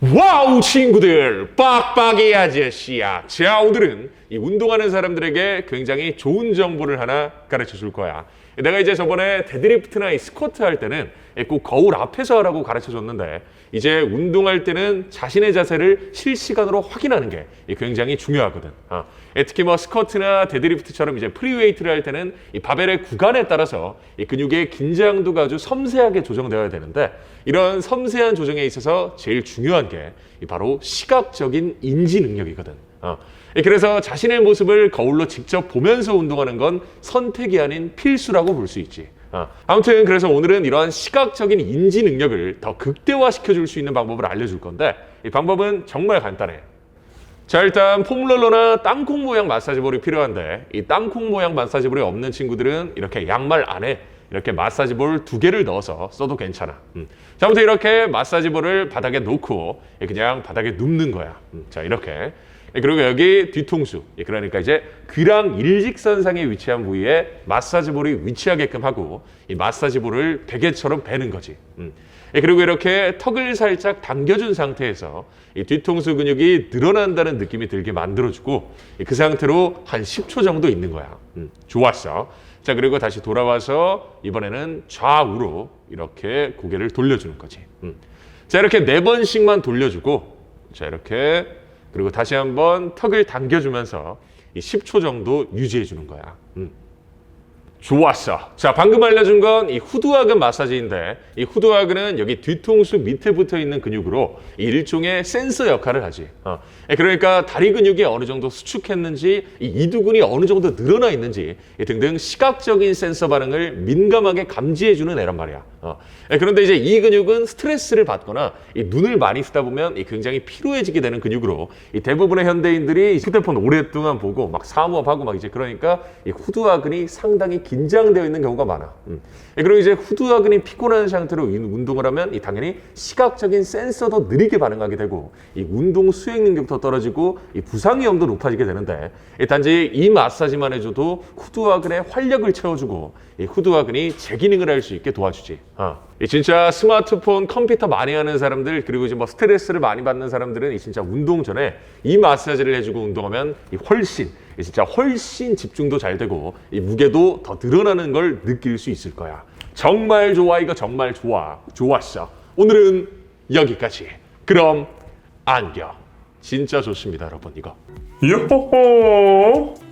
와우 친구들. 빡빡이 아저씨야. 자 오늘은 이 운동하는 사람들에게 굉장히 좋은 정보를 하나 가르쳐 줄 거야 내가 이제 저번에 데드리프트나 이 스쿼트 할 때는 꼭 거울 앞에서 하라고 가르쳐 줬는데 이제 운동할 때는 자신의 자세를 실시간으로 확인하는 게 굉장히 중요하거든 어. 특히 뭐 스쿼트나 데드리프트처럼 이제 프리웨이트를 할 때는 이 바벨의 구간에 따라서 이 근육의 긴장도가 아주 섬세하게 조정되어야 되는데 이런 섬세한 조정에 있어서 제일 중요한 게 바로 시각적인 인지 능력이거든. 어. 그래서 자신의 모습을 거울로 직접 보면서 운동하는 건 선택이 아닌 필수라고 볼 수 있지. 어. 아무튼 그래서 오늘은 이러한 시각적인 인지 능력을 더 극대화시켜 줄 수 있는 방법을 알려줄 건데 이 방법은 정말 간단해. 자 일단 폼롤러나 땅콩 모양 마사지볼이 필요한데 이 땅콩 모양 마사지볼이 없는 친구들은 이렇게 양말 안에 이렇게 마사지볼 두 개를 넣어서 써도 괜찮아. 음. 자, 아무튼 이렇게 마사지볼을 바닥에 놓고 그냥 바닥에 눕는 거야. 음. 자, 이렇게. 그리고 여기 뒤통수. 그러니까 이제 귀랑 일직선상에 위치한 부위에 마사지볼이 위치하게끔 하고 이 마사지볼을 베개처럼 베는 거지. 음. 그리고 이렇게 턱을 살짝 당겨준 상태에서 이 뒤통수 근육이 늘어난다는 느낌이 들게 만들어주고 그 상태로 한 10초 정도 있는 거야. 음, 좋았어. 자, 그리고 다시 돌아와서 이번에는 좌우로 이렇게 고개를 돌려주는 거지. 음. 자, 이렇게 네 번씩만 돌려주고, 자, 이렇게, 그리고 다시 한번 턱을 당겨주면서 이 10초 정도 유지해 주는 거야. 음. 좋았어. 자, 방금 알려준 건 이 후두하근 마사지인데 이 후두하근은 여기 뒤통수 밑에 붙어 있는 근육으로 이 일종의 센서 역할을 하지. 어. 그러니까 다리 근육이 어느 정도 수축했는지 이 이두근이 어느 정도 늘어나 있는지 등등 시각적인 센서 반응을 민감하게 감지해 주는 애란 말이야. 어. 그런데 이제 이 근육은 스트레스를 받거나 이 눈을 많이 쓰다 보면 이 굉장히 피로해지게 되는 근육으로 이 대부분의 현대인들이 휴대폰 오랫동안 보고 막 사무업하고 막 이제 그러니까 이 후두하근이 상당히 긴장되어 있는 경우가 많아. 음. 그리고 이제 후두하근이 피곤한 상태로 운동을 하면 이 당연히 시각적인 센서도 느리게 반응하게 되고 이 운동 수행 능력도 떨어지고 이 부상 위험도 높아지게 되는데 이 단지 이 마사지만 해줘도 후두하근의 활력을 채워주고 이 후두하근이 제 기능을 할 수 있게 도와주지. 어. 이 진짜 스마트폰, 컴퓨터 많이 하는 사람들 그리고 이제 뭐 스트레스를 많이 받는 사람들은 이 진짜 운동 전에 이 마사지를 해주고 운동하면 이 훨씬 이 진짜 훨씬 집중도 잘 되고 이 무게도 더 늘어나는 걸 느낄 수 있을 거야. 정말 좋아 이거 정말 좋아 좋았어. 오늘은 여기까지. 그럼 안녕. 진짜 좋습니다 여러분 이거. 요호호